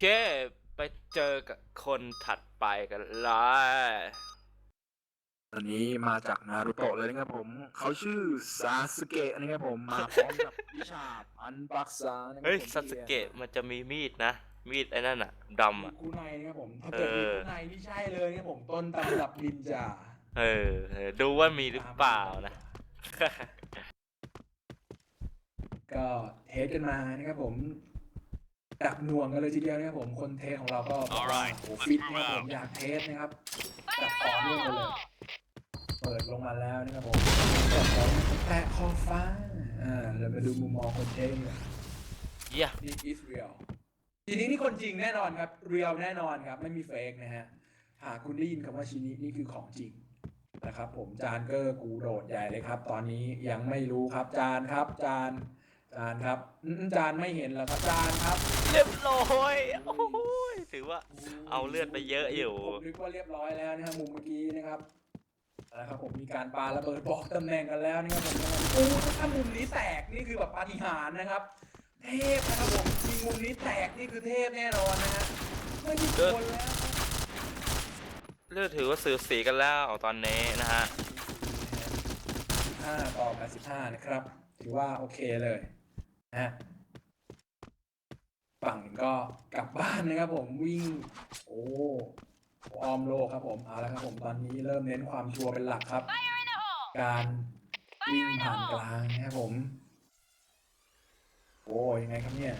เค ไปเจอกับคนถัดไปกันเลยตอนนี้มาจากนารูโตะเลยนะครับผม เขาชื่อซาสึเกะนะครับผมมาพร้อมกับวิชาอันปักษานะครับเฮ้ยผมซาสึเกะมันจะมีมีดนะ มีดไอ้นั่นอะดำมีอะกูไนนะครับผมถ้าเกิดเอมีอกูไนนี่ใช่เลยนะครับผมต้นตำรับนินจาเออเออดูว่ามีหรือเปล่านะ ก็เทสกันมานะครับผม ดับหน่วงกันเลยทีเดียวนะครับผมคนเทสของเราก็บอกว่า Alright, โอ้โห let's ฟิต move นะครับผม out. อยากเทสนะครับจับต่อเนื่องกันเลย เปิดลงมาแล้วนะครับผมจับของแตะขอบฟ้าอ่าเรามาดูมุมมองคนเทสดีกว่าเยี่ย This is real ทีนี้นี่คนจริงแน่นอนครับเรียลแน่นอนครับไม่มีเฟกนะฮะหากคุณได้ยินคำว่าชินินี่คือของจริงนะครับผมจานเกอร์กูโดดใหญ่เลยครับ ตอนนี้ยังไม่รู้ครับจานครับจาน จานครับอืมจานไม่เห็นแล้วครับจานครับเรียบร้อยโอ้โหถือว่าเอาเลือดไปเยอะอยู่ผมนึกว่าเรียบร้อยแล้วนะครับมุมเมื่อกี้นะครับนะครับผมมีการปาระเบิดบอกตำแหน่งกันแล้วนะครับผมโอ้ถ้ามุมนี้แตกนี่คือแบบปาฏิหาริย์นะครับ เทพนะครับผมยิงมุมนี้แตกนี่คือเทพแน่นอนนะฮะไม่มีคนแล้วเลือดถือว่าสื่อสีกันแล้วตอนนี้นะฮะ5ต่อ85นะครับ ถือว่าโอเคเลย นะฝั่งหนึ่งก็กลับบ้านนะครับผมวิ่ง โอ้ออมโลครับผมเอาละครับผมตอนนี้เริ่มเน้นความชัวร์เป็นหลักครับ การวิ่งผ่านกลางนะครับผม โอ้ยังไงครับเนี่ย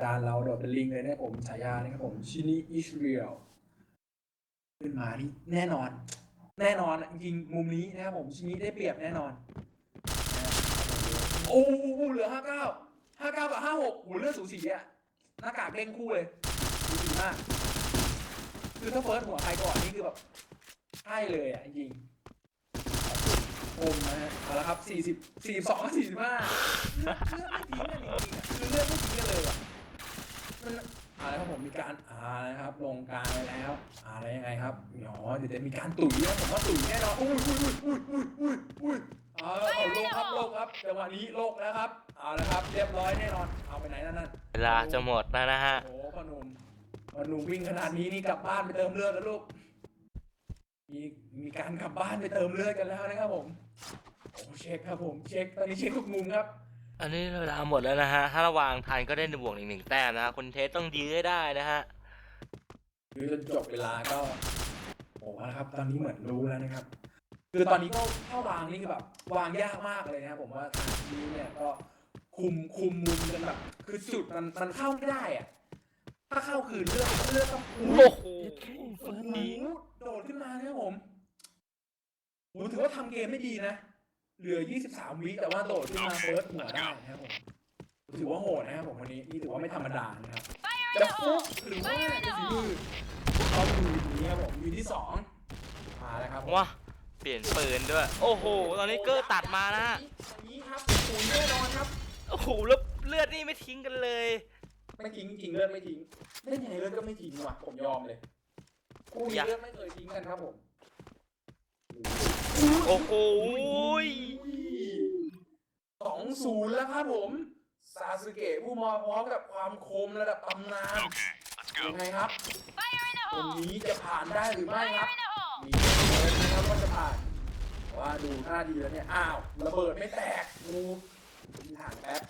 ดานเราโดดเป็นลิงเลยนะครับผมฉายานะครับผมชินิอิสเรียลขึ้นมานี่แน่นอน แน่นอนจริงมุมนี้นะครับผมชินิได้เปรียบแน่นอน โอ้โหเหลือห้าเก้าห้าเก้ากับห้าหกโอ้โหเลือดสูสีอะหน้ากากเด้งคู่เลยสูสีมากคือถ้าเฟิร์สหัวใครก่อนนี่คือแบบใช่เลยอะจริงโอมนะฮะเอาละครับสี่สิบสี่สองสี่สิบห้าเลือดไม่ทิ้งกันจริงๆอะคือเลือดไม่ทิ้งกันเลยอะมันอาละครับผมมีการอ่านะครับลงกลางไปแล้วอะไรยังไงครับอ๋อเดี๋ยวจะมีการตุ๋ยนะผมว่าตุ๋ยแน่นอนอุ้ยอุ้ยอุ้ยอุ้ยอุ้ยอุ้ย เอาละเอาโลกครับโลกครับจังหวะนี้โลกแล้วครับเอาละครับ เรียบร้อยแน่นอน เอาไปไหนนั่นนั่นเวลาจะหมดแล้วนะฮะ โอ้โหพ่อหนุ่มพ่อหนุ่มวิ่งขนาดนี้นี่กลับบ้านไปเติมเลือดแล้วลูก มีมีการกลับบ้านไปเติมเลือดกันแล้วนะครับผมโอ้เช็คครับผมเช็คตอนนี้เช็คทุกมุมครับ อันนี้เวลาหมดแล้วนะฮะ ถ้าระหว่างทันก็ได้บวกอีกหนึ่งแต้มนะฮะคุณเทสต้องยื้อให้ได้นะฮะ คือจนจบเวลาก็โอ้นะครับ ตอนนี้เหมือนรู้แล้วนะครับ คือตอนนี้ก็ถ้าวางนี่คือแบบวางยากมากเลยนะครับผมว่าทางทีมเนี่ยก็คุมคุมมุมกันแบบคือจุดมันมันเข้าไม่ได้อะถ้าเข้าคือเลือดเลือดต้องโอ้โหโอ้โหโดดขึ้นมานะครับผมผมถือว่าทำเกมไม่ดีนะ เหลือ 23 วิแต่ว่าโดดขึ้นมาเฟิร์สหัวได้นะครับผมถือว่าโหดนะครับผมวันนี้นี่ถือว่าไม่ธรรมดานะครับจะฟุกหรือว่าจะฝีมือเขาอยู่อย่างนี้ครับผมอยู่ที่สองมาแล้วครับผมว้าเป ลี่ยนปืนด้วย โอ้โห ตอนนี้เกอร์ตัดมานะฮะอย่างนี้ครับศูนย์แน่นอนครับ โอ้โหแล้วเลือดนี่ไม่ทิ้งกันเลย ไม่ทิ้งจริงเลือดไม่ทิ้งเล่นยังไงเลือดก็ไม่ทิ้งว่ะผมยอมเลยคู่นี้เลือดไม่เคยทิ้งกันครับผมโอ้โหสองศูนย์แล้วครับผมซาสึเกะผู้มาพร้อมกับความคมระดับตำนาน Okay, let's ยัง go. ไงครับคนนี้จะผ่านได้หรือไม่ครับมีเลย นะครับว่าจะผ่านว่าดูท่าดีแล้วเนี่ย อ้าวระเบิดไม่แตกงูมีห่างแป๊บ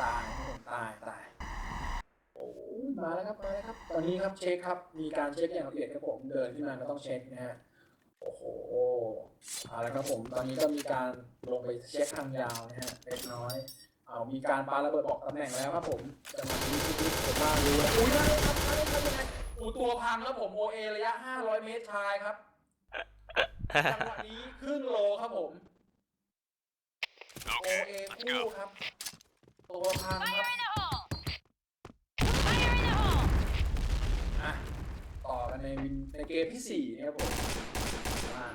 ตายครับผมตายตายโอ้มาแล้วครับมาแล้วครับ ตอนนี้ครับเช็คครับ มีการเช็คอย่างละเอียดครับผมเดินขึ้นมาก็ต้องเช็คนะฮะโอ้โหเอาละครับผมตอนนี้ก็มีการลงไปเช็คทางยาวนะฮะเล็กน้อยเอามีการปาระเบิดบอกตำแหน่งแล้วครับผมจังหวะนี้ที่ผมว่ารู้แล้วอุ้ยได้ครับได้ครับยังไง อูตัวพังแล้วผมโอเอระยะ 500 เมตรชายครับจังหวะนี้ครึ่งโลครับผมโอ Okay, เอ let's คู่ go. ครับ ตัวพังครับอะต่อกันในวินในเกมที่สี่นะครับผมมา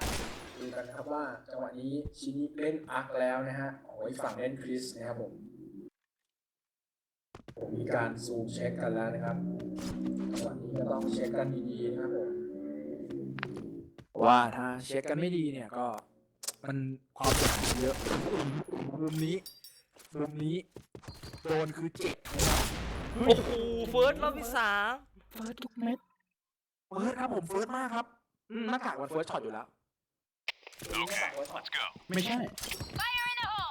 ดูกันนะครับว่าจังหวะนี้ชินิเล่นอาร์คแล้วนะฮะโอ้ยฝั่งเล่นคริสนะครับผม ผมมีการซูมเช็คกันแล้วนะครับ จังหวะนี้ก็ต้องเช็คกันดีๆนะครับผมว่าถ้าเช็คกันไม่ดีเนี่ยก็มันความเสียหายเยอะมุมนี้มุมนี้โดนคือเจ็บนะครับโอ้โหเฟิร์สรอบที่สามเฟิร์สทุกเม็ดเฟิร์สครับผมเฟิร์สมากครับอืมหน้ากากมันเฟิร์สช็อตอยู่แล้วโอเค let's go ไม่ใช่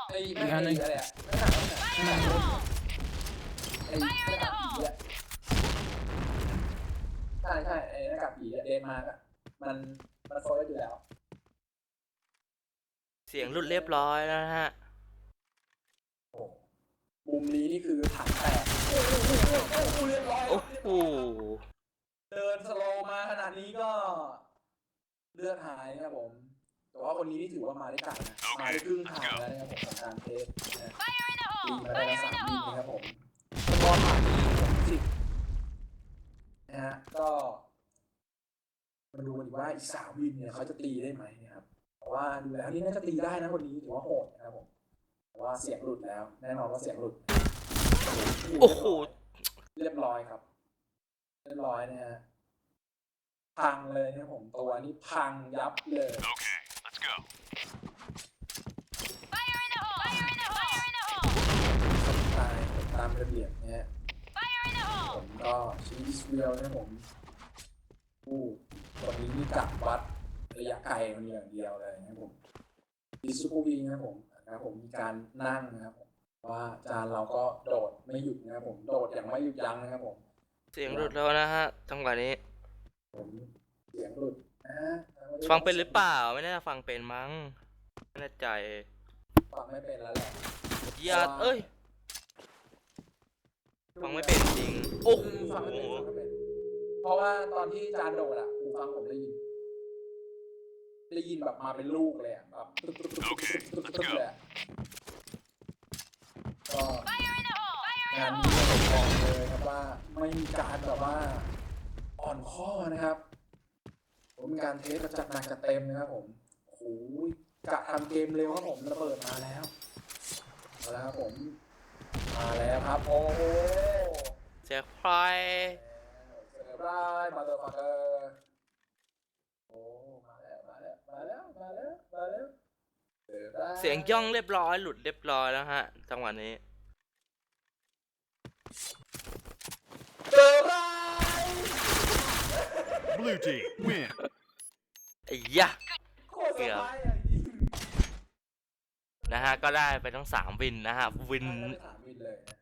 ไอ้อีกอันหนึ่งอะไรอะหน้ากากนั่นน่ะไอ้หน้ากากผีอะ ใช่ใช่ไอ้หน้ากากผีอะเดนมาร์กอะมันมันโฟล์อยู่แล้ว เสียงหลุดเรียบร้อยแล้วนะฮะ โอ้มุมนี้นี่คือถังแตกโอ้โหเรียบร้อยโอ้โห เดินสโลว์มาขนาดนี้ก็ เลือดหายนะครับผม แต่ว่าคนนี้นี่ถือว่ามาได้ไกลนะมาได้ครึ่งทางแล้วนะครับผมของการเทสนะตีมาได้ละสามวินนะครับผมสกอร์ผ่านที่หกสิบ นะฮะก็มาดูกันดีว่าอีกสามวินเนี่ยเขาจะตีได้ไหมนะครับแต่ว่าดูแล้วนี่น่าจะตีได้นะคนนี้ถือว่าโหดนะครับผมแต่ว่าเสียงหลุดแล้ว แน่นอนว่าเสียงหลุดโอ้โหเรียบร้อยครับ เรียบร้อยนะฮะพังเลยนะครับผมตัวนี้พังยับเลย Okay, let's go. ตายตามระเบียบนะฮะ ผมก็ชีสเรียวนะครับผมผู้ตัวนี้มีกัดวัดระยะไกลมันอย่างเดียวเลยนะครับผมดิสซูวีนะครับผมนะครับผมมีการนั่งนะครับผมว่าจานเราก็โดดไม่หยุดนะครับผมโดดอย่างไม่หยุดยั้งนะครับผมเสียงหลุดแล้วนะฮะจังหวะนี้ ผมเสียงหลุดนะฮะฟังเป็นหรือเปล่าไม่น่าจะฟังเป็นมั้งไม่แน่ใจฟังไม่เป็นแล้วแหละญาติเอ้ย ฟังไม่เป็นจริง โอ้โหฟังไม่เป็นฟังไม่เป็น เพราะว่าตอนที่จานโดดอะหูฟังผมได้ยิน ได้ยินแบบมาเป็นลูกเลยอะแบบตึ๊กตึ๊กตึ๊กตึ๊กตึ๊กตึ๊กตึ๊กเลยอะก็งานนี้ผมบอกเลยครับว่าไม่มีการแบบว่า อ่อนข้อนะครับ ผมมีการเทสแบบจัดหนักจัดเต็มนะครับผมโอ้โหกะทำเกมเร็วครับผมระเบิดมาแล้วมาแล้วครับผม มาแล้วครับ โอ้โหเสียงไพรเซอร์ไพรส์มาเตอร์ฟักเกอร์โอ้มาแล้วมาแล้วมาแล้วมาแล้วมาแล้วเซอร์ไพรส์เสียงย่องเรียบร้อยหลุดเรียบร้อยแล้วฮะจังหวะนี้เซอร์ไพรส์ Blue team, win. ไอ้ยะ โคตรเซอร์ไพรส์อะจริงนะฮะก็ได้ไปทั้งสามวินนะฮะวิน ได้ไปสามวิน เลยนะ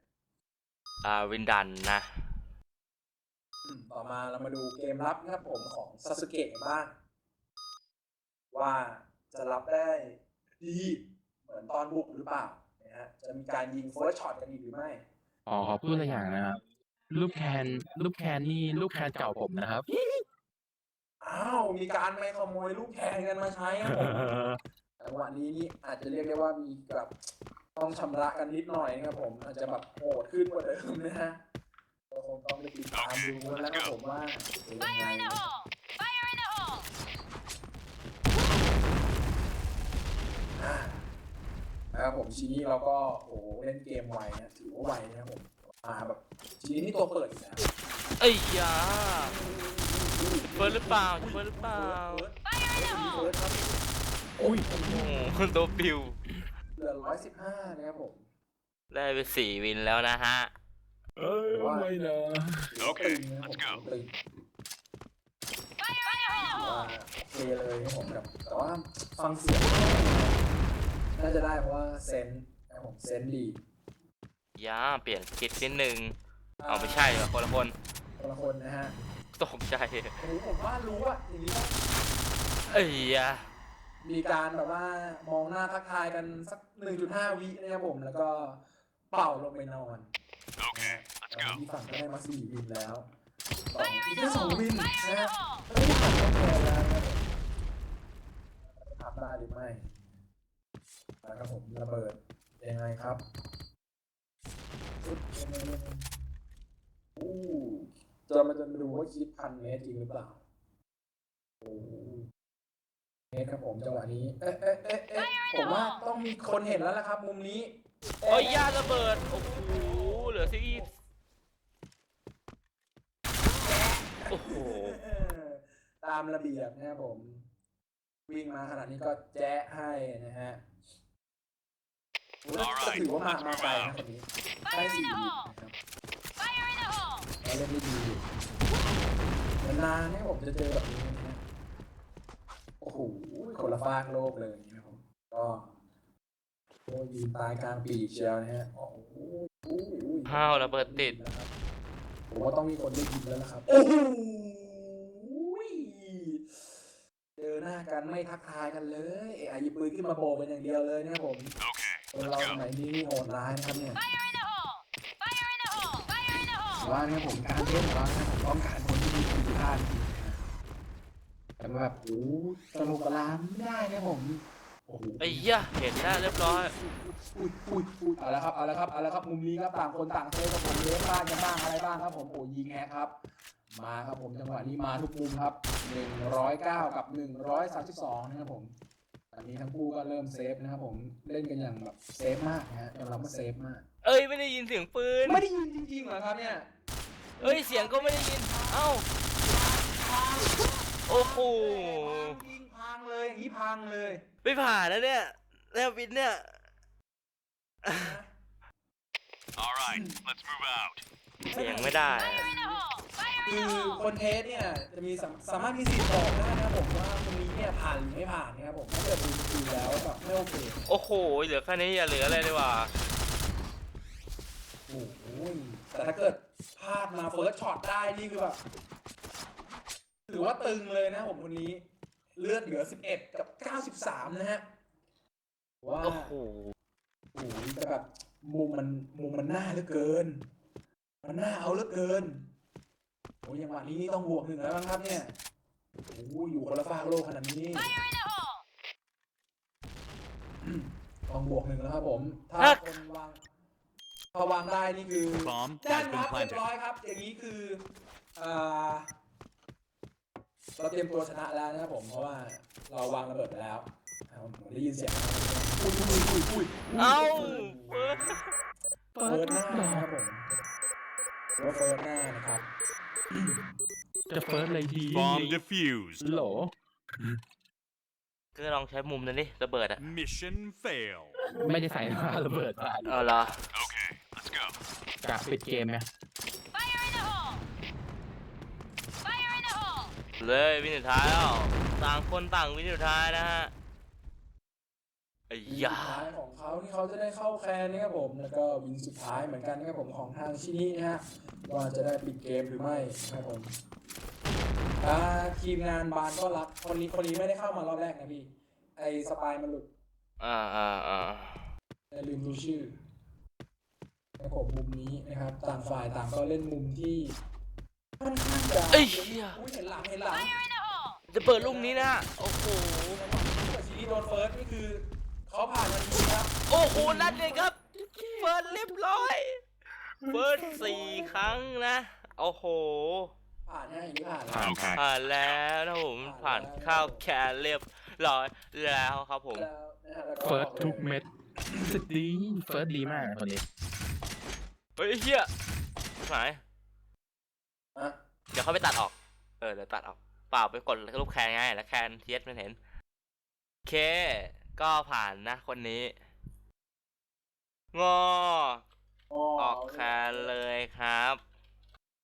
อ่าวินดันนะ อืมต่อมาเรามาดูเกมรับนะครับผมของซาสึเกะบ้าง ว่าจะรับได้ดีเหมือนตอนบุกหรือเปล่านะฮะจะมีการยิงเฟิร์สช็อตกันอีกหรือไม่ อ๋อขอพูดตัวอย่างนะครับรูปแคนรูปแคนนี่รูปแคนเก่าผมนะครับ อ้าว มีการไม่ขโมยลูกแทงกันมาใช้ครับผมจังหวะนี้นี่อาจจะเรียกได้ว่ามีแบบ ต้องชำระกันนิดหน่อยนะครับผมอาจจะแบบโหดขึ้นกว่าเดิมนะฮะก็คงต้องไปติดตามดูแล้วนะครับผมว่าเป็นยังไงอ่านะครับผมชีนี้เราก็โอ้โหเล่นเกมไวนะถือว่าไวนะครับผมมาแบบชีนี้นี่ตัวเปิดอยู่แล้วไอ้ยาเฟิร์สหรือเปล่าเฟิร์สหรือเปล่าเฟิร์สครับอุ้ยโอ้โหตัวปิว เหลือร้อยสิบห้านะครับผม ได้ไปสี่วินแล้วนะฮะ เอ้ยไม่นะโอเค let's go ตึงว่าโอเคเลยครับผมแบบแต่ว่าฟังเสียงน่าจะได้เพราะว่าเซนส์นะครับผมเซนส์ดียาเปลี่ยนคิดนิดนึงเอาไม่ใช่เหรอคนละคนคนละคนนะฮะตกใจโอ้โหผมว่ารู้อะอย่างนี้ต้องไอ้ยา มีการแบบว่ามองหน้าทักทายกันสัก 1.5 วินะครับผมแล้วก็เป่าลงไปนอน Okay, ตอน let's go. นี้ฝั่งก็ได้มาสี่วินแล้วสองอีกแค่สองวินนะฮะไม่ได้ผ่านต้องแพ้แล้วนะครับผมทำได้หรือไม่นะครับผมระเบิดยังไงครับอู้จะมาจะดูว่าคิดพันเมตรจริงหรือเปล่าโอ้ เมตรครับผมจังหวะนี้เอ๊ะเอ๊ะเอ๊ะเอ๊ะผมว่าต้องมีคนเห็นแล้วละครับ มุมนี้โอ้ยยาระเบิด โอ้โห เหลือที่โอ้โห ตามระเบียบนะครับผม วิ่งมาขนาดนี้ก็แจ๊ะให้นะฮะโอ้ย Alright, ก็ถือว่ามา let's มา move ไกล out. นะคนนี้ได้สี่ดีนะครับเราเล่นได้ดีอยู่นานๆเนี่ยผมจะเจอแบบนี้นะฮะ โอ้โหคนละฟากโลกเลยนะครับผมก็โอ้ยยืนตายกลางปีกเชียวนะฮะโอ้โหอุ้ยอุ้ยห้าวระเบิดติด นะครับผมว่าต้องมีคนได้ยินแล้วนะครับ โอ้โหเจอหน้ากันไม่ทักทายกันเลยไอ้อาหยิบปืนขึ้นมาโบกกันอย่างเดียวเลยนะครับผม Okay, คน let's เราส go. มัยนี้นี่โหดร้ายนะครับเนี่ยว่าเนี่ยผมการเล่นของเราเนี่ยผมต้องการคนที่มีคุณภาพจริงๆนะ แต่แบบโอ้โหสนุกกับร้านไม่ได้นะผมโอ้โหไอ้เหี้ยเห็นแล้วเรียบร้อย อุ้ยอุ้ยอุ้ยเอาละครับเอาละครับเอาละครับมุมนี้ครับต่างคนต่างเซฟกับผมเลี้ยงบ้านกันบ้างอะไรบ้างครับผมโอ้ยิงแฮกครับ มาครับผมจังหวะนี้มาทุกมุมครับ 109 กับ 132นะครับผมตอนนี้ทั้งคู่ก็เริ่มเซฟนะครับผมเล่นกันอย่างแบบเซฟมากนะฮะยอมรับว่าเซฟมาก เอ้ยไม่ได้ยินเสียงปืน ไม่ได้ยินจริงๆเหรอครับเนี่ย เอ้ยเสียงก็ไม่ได้ยิน เอ้า โอ้โหยิงพังเลยอย่างนี้พังเลย ไม่ผ่านแล้วเนี่ยแล้ววินเนี่ย All right, let's move out. เสียงไม่ได้อะคือคนเทสเนี่ยจะมีสามสามารถมีสิทธิ์บอกได้นะครับผมว่าคนนี้เนี่ยผ่านหรือไม่ผ่านนะครับผมถ้าเกิดดูสกิลแล้วแบบไม่โอเคโอ้โห เหลือแค่นี้อย่าเหลืออะไรเลยว่ะโอ้โหแต่ถ้าเกิดพลาดมาเฟิร์สช็อตได้นี่คือแบบ ถือว่าตึงเลยนะผมคนนี้ เลือดเหลือ 11 กับ 93 นะฮะว่าโอ้โหโอ้โหแต่แบบมุมมันมุมมันหน้าเหลือเกิน มันหน้าเอาเหลือเกินโอ้ยอย่างหวะนี้นี่ต้องบวกหนึ่งแล้วมั้งครับเนี่ยโอ้โหอยู่คนละฟากโลกขนาดนี้ต้องบวกหนึ่งแล้วครับผม ถ้าฮักคนวางพอวางได้นี่คือ Bomb ด้าน has ค been รับเรียบ planted. ร้อยครับ อย่างนี้คืออ่า เราเตรียมตัวชนะแล้วนะครับผม เพราะว่าเราวางระเบิดไปแล้วอ่าผมได้ยินเสียงอุ้ยอุ้ยอุ้ยอุ้ยเอ้าเฟิเฟิร์สร์สหน้านะครับผมว่าเฟิร์สหน้านะครับ จะเฟิร์สเลยดี Bomb defused. โหลก็ลองใช้มุมนั้นดิระเบิดอะ Mission fail. ไม่ได้ใส่ผ้าระเบิดมาเออเหรอ Okay, let's go. กะปิดเกมไหม เลยวินสุดท้ายแล้วต่างคนต่างวินสุดท้ายนะฮะไอ้วินยาสุดท้ายของเขาที่เขาจะได้เข้าแคนนะครับผมแล้วก็วินสุดท้ายเหมือนกันนะครับผมของทางชินินะฮะว่าจะได้ปิดเกมหรือไม่นะครับผมอ่าทีมงานบานก็รับคนนี้คนนี้ไม่ได้เข้ามารอบแรกนะพี่ไอสปายมันหลุดอ่าอ่าอ่าอย่าลืมดูชื่อนะครับผมมุมนี้นะครับ ต่างฝ่ายต่างก็เล่นมุมที่ ค่อนข้างจะเอ้ยเหี้ยอุ้ยเห็นหลังเห็นหลังจะเปิดลูกนี้นะโอ้โห แต่ซีรีส์โดนเฟิร์สนี่คือเขาผ่านทันทีครับโอ้โห นั่นเลยครับ เฟิร์สเรียบร้อย เฟิร์สสี่ครั้งนะ โอ้โห ผ่านนะอย่างนี้ผ่านผ่านผ่านผ่านแล้วนะผม ผ่านข้าวแคนเรียบร้อยแล้วครับผม แล้วนะฮะแล้วก็เฟิร์สทุกเม็ดสุดดี เฟิร์สดีมากคนนี้ เฮ้ยเฮียหมาย อะเดี๋ยวเขาไปตัดออก เออเดี๋ยวตัดออก เปล่าไปกดรูปแคนไงแล้วแคนเทียสมันเห็นโอเค ก็ผ่านนะคนนี้งออ๋อออกแคนเลยครับ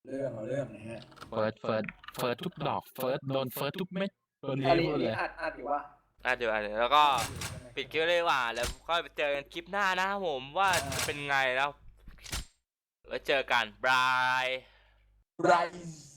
เรื่องเอาเรื่องนะฮะเฟิร์สเฟิร์สเฟิร์สทุกดอกเฟิร์สโดนเฟิร์สทุกเม็ดโดนอันเลี้นี้ยอันเลนี้ย อัดอัดอยู่ว่าอะเดี๋ยวอะเดี๋ยวแล้วก็ ปิดคลิปเลยดีกว่าแล้วก็ไปเจอกันคลิปหน้านะครับผมว่าจะเป็นไงแล้วไว้เจอกันบาย ไรซ์